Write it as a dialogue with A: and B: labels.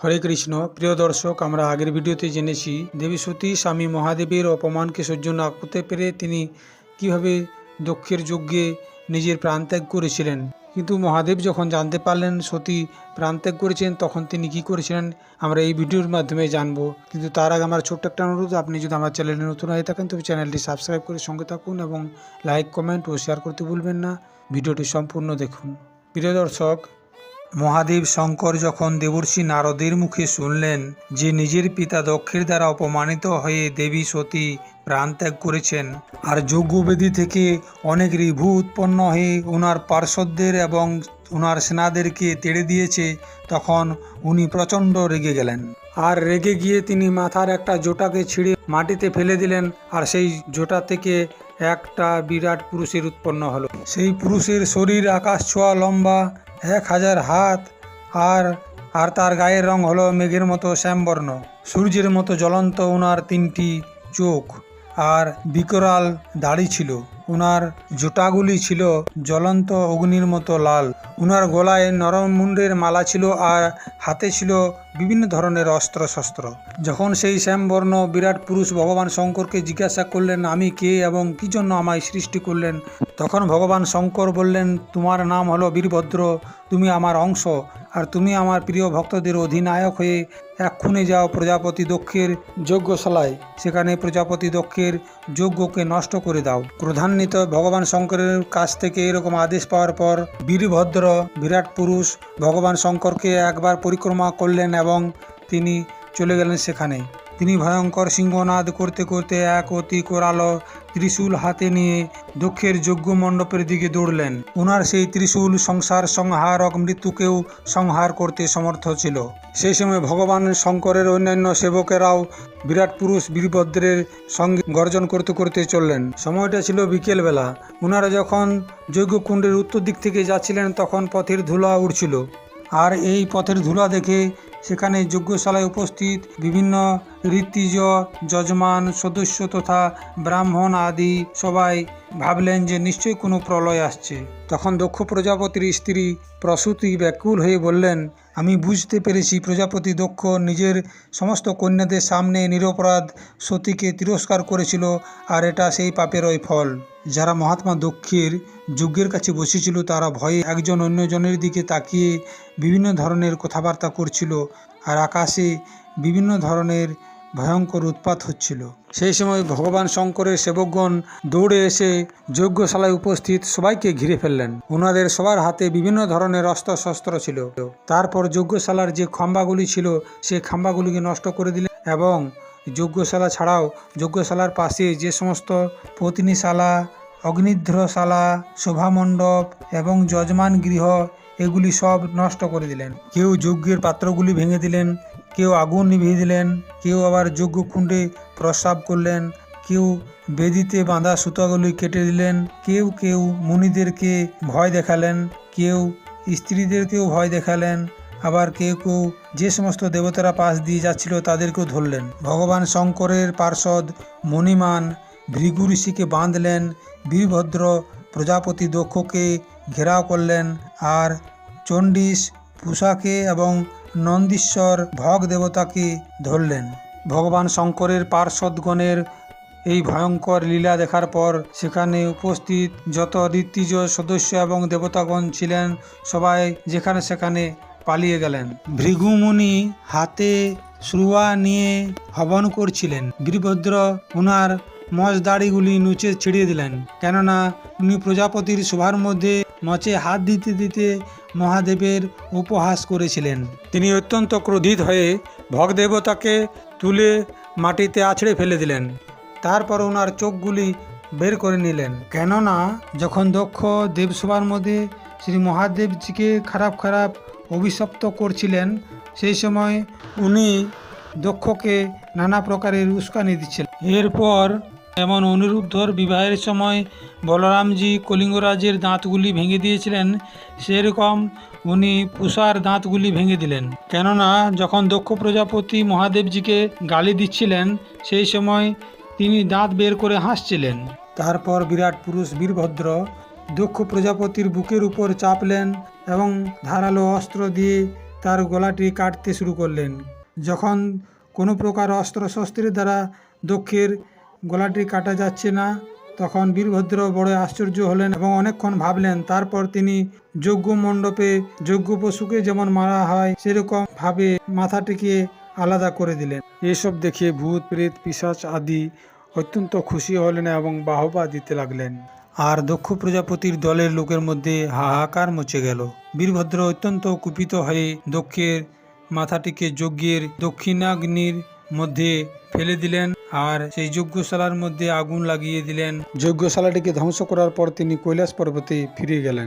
A: হরে কৃষ্ণ, প্রিয় দর্শক, আমরা আগের ভিডিওতে জেনেছি দেবী সতী, স্বামী মহাদেবের অপমানকে সহ্য না করতে পেরে তিনি কীভাবে দক্ষের যজ্ঞে নিজের প্রাণত্যাগ করেছিলেন। কিন্তু মহাদেব যখন জানতে পারলেন সতী প্রাণত্যাগ করেছেন, তখন তিনি কি করেছিলেন, আমরা এই ভিডিওর মাধ্যমে জানব। কিন্তু তার আগে আমার ছোট্ট একটা অনুরোধ, আপনি যদি আমার চ্যানেলে নতুন হয়ে থাকেন, তবে চ্যানেলটি সাবস্ক্রাইব করে সঙ্গে থাকুন এবং লাইক, কমেন্ট ও শেয়ার করতে ভুলবেন না। ভিডিওটি সম্পূর্ণ দেখুন। প্রিয় দর্শক মহাদেব শঙ্কর যখন দেবর্ষি নারদের মুখে শুনলেন যে নিজের পিতা দক্ষের দ্বারা অপমানিত হয়ে দেবী সতী প্রাণত্যাগ করেছেন, আর যজ্ঞবেদী থেকে অনেক রিভু উৎপন্ন হয়ে ওনার পার্শ্বদের এবং ওনার সেনাদেরকে তেড়ে দিয়েছে, তখন উনি প্রচণ্ড রেগে গেলেন। আর রেগে গিয়ে তিনি মাথার একটা জোটাকে ছিঁড়ে মাটিতে ফেলে দিলেন, আর সেই জোটা থেকে একটা বিরাট পুরুষের উৎপন্ন হলো। সেই পুরুষের শরীর আকাশ ছোঁয়া লম্বা, এক হাজার হাত, আর আর তার গায়ের রং হলো মেঘের মতো শ্যামবর্ণ। সূর্যের মতো জ্বলন্ত ওনার তিনটি চোখ, আর বিকরাল দাড়ি ছিল। ওনার জোটাগুলি ছিল জ্বলন্ত অগ্নির মতো লাল। উনার গলায় নরম মুন্ডের মালা ছিল আর হাতে ছিল বিভিন্ন ধরনের অস্ত্র শস্ত্র যখন সেই শ্যামবর্ণ বিরাট পুরুষ ভগবান শঙ্করকে জিজ্ঞাসা করলেন, আমি কে এবং কি জন্য আমায় সৃষ্টি করলেন? তখন ভগবান শঙ্কর বললেন, তোমার নাম হলো বীরভদ্র তুমি আমার অংশ, আর তুমি আমার প্রিয় ভক্তদের অধিনায়ক হয়ে এক্ষুনি যাও প্রজাপতি দক্ষের যজ্ঞশালায়। সেখানে প্রজাপতি দক্ষের যজ্ঞকে নষ্ট করে দাও। ক্রোধান্বিত ভগবান শঙ্করের কাছ থেকে এরকম আদেশ পাওয়ার পর বীরভদ্র বিরাট পুরুষ ভগবান শঙ্করকে একবার পরিক্রমা করলেন এবং তিনি চলে গেলেন সেখানে। তিনি ভয়ঙ্কর সিংহনাদ করতে করতে এক অতি কোরালো ত্রিশূল হাতে নিয়ে দক্ষের যজ্ঞ মণ্ডপের দিকে দৌড়লেন। ওনার সেই ত্রিশূল সংসার সংহারক মৃত্যুকেও সংহার করতে সমর্থ ছিল। সেই সময় ভগবান শঙ্করের অন্যান্য সেবকেরাও বিরাট পুরুষ বীরভদ্রের সঙ্গে গর্জন করতে করতে চললেন। সময়টা ছিল বিকেলবেলা। ওনারা যখন যজ্ঞকুণ্ডের উত্তর দিক থেকে যাচ্ছিলেন, তখন পথের ধুলা উড়ছিল। আর এই পথের ধুলা দেখে সেখানে যজ্ঞশালায় উপস্থিত বিভিন্ন ঋতিজ যজমান, সদস্য তথা ব্রাহ্মণ আদি সবাই ভাবলেন যে নিশ্চয়ই কোনো প্রলয় আসছে। তখন দক্ষ প্রজাপতির স্ত্রী প্রসূতি ব্যাকুল হয়ে বললেন আমি বুঝতে পেরেছি, প্রজাপতি দক্ষ নিজের সমস্ত কন্যাদের সামনে নিরপরাধ সতীকে তিরস্কার করেছিল, আর এটা সেই পাপেরই ফল। যারা মহাত্মা দক্ষের যুগের কাছে বসেছিল, তারা ভয়ে একজন অন্যজনের দিকে তাকিয়ে বিভিন্ন ধরনের কথাবার্তা করছিল, আর আকাশে বিভিন্ন ধরনের ভয়ঙ্কর উৎপাত হচ্ছিল। সেই সময় ভগবান শঙ্করের সেবকগণ দৌড়ে এসে যজ্ঞশালায় উপস্থিত সবাইকে ঘিরে ফেললেন। ওনাদের সবার হাতে বিভিন্ন ধরনের অস্ত্র শস্ত্র ছিল। তারপর যজ্ঞশালার যে খাম্বাগুলি ছিল সেই খাম্বাগুলিকে নষ্ট করে দিলেন এবং যজ্ঞশালা ছাড়াও যজ্ঞশালার পাশে যে সমস্ত পত্নীশালা অগ্নিধ্রশালা শোভামণ্ডপ এবং যজমান গৃহ, এগুলি সব নষ্ট করে দিলেন। কেউ যজ্ঞের পাত্রগুলি ভেঙে দিলেন কেউ আগুন নিভিয়ে দিলেন, কেউ আবার যজ্ঞ যজ্ঞকুণ্ডে প্রস্রাব করলেন, কেউ বেদিতে বাঁধা সুতাগুলি কেটে দিলেন, কেউ কেউ মুনিদেরকে ভয় দেখালেন, কেউ স্ত্রীদেরকেও ভয় দেখালেন, আবার কেউ কেউ যে সমস্ত দেবতারা পাশ দিয়ে যাচ্ছিল তাদেরকেও ধরলেন। ভগবান শঙ্করের পার্ষদ মণিমান ভৃগু ঋষিকে বাঁধলেন, বীরভদ্র প্রজাপতি দক্ষকে ঘেরাও করলেন, আর চণ্ডীশ, পুষাকে এবং নন্দীশ্বর ভগ দেবতাকে ধরলেন। ভগবান শঙ্করের পার্শ্বদগণের এই ভয়ঙ্কর লীলা দেখার পর সেখানে উপস্থিত যত ঋত্বিজ সদস্য এবং দেবতাগণ ছিলেন, সবাই যেখানে সেখানে পালিয়ে গেলেন। ভৃগুমুনি হাতে শ্রুয়া নিয়ে হবন করছিলেন। বীরভদ্র ওনার মজ দাড়িগুলি নুচে ছিঁড়িয়ে দিলেন। কেননা, উনি প্রজাপতির সভার মধ্যে মচে হাত দিতে দিতে মহাদেবের উপহাস করেছিলেন। তিনি অত্যন্ত ক্রোধিত হয়ে ভগদেবতাকে তুলে মাটিতে আছড়ে ফেলে দিলেন। তারপর ওনার চোখগুলি বের করে নিলেন। কেননা, যখন দক্ষ দেবসভার মধ্যে শ্রী মহাদেবজিকে খারাপ খারাপ অভিশপ্ত করছিলেন, সেই সময় উনি দক্ষকে নানা প্রকারের উস্কানি দিচ্ছিলেন। এরপর যেমন অনিরুদ্ধর বিবাহের সময় বলরামজি কলিঙ্গরাজের দাঁতগুলি ভেঙে দিয়েছিলেন, সেরকম উনি পুষার দাঁতগুলি ভেঙে দিলেন। কেননা যখন দক্ষ প্রজাপতি মহাদেবজিকে গালি দিচ্ছিলেন, সেই সময় তিনি দাঁত বের করে হাসছিলেন। তারপর বিরাট পুরুষ বীরভদ্র দক্ষ প্রজাপতির বুকের উপর চাপলেন এবং ধারালো অস্ত্র দিয়ে তার গলাটি কাটতে শুরু করলেন। যখন কোনো প্রকার অস্ত্র শস্ত্রের দ্বারা দক্ষের গলাটি কাটা যাচ্ছে না। তখন বীরভদ্র বড় আশ্চর্য হলেন এবং অনেকক্ষণ ভাবলেন, তারপর তিনি যজ্ঞ মণ্ডপে যজ্ঞ পশুকে যেমন মারা হয়, সেরকম ভাবে মাথাটিকে আলাদা করে দিলেন। এসব দেখে ভূত, প্রেত পিশাচ আদি অত্যন্ত খুশি হলেন এবং বাহবা দিতে লাগলেন। আর দক্ষ প্রজাপতির দলের লোকের মধ্যে হাহাকার মচে গেল। বীরভদ্র অত্যন্ত কুপিত হয়ে দক্ষের মাথাটিকে যজ্ঞের দক্ষিণাগ্নির মধ্যে ফেলে দিলেন। আর সেই যজ্ঞশালার মধ্যে আগুন লাগিয়ে দিলেন। যজ্ঞশালাটিকে ধ্বংস করার পর তিনি কৈলাস পর্বতে ফিরে গেলেন।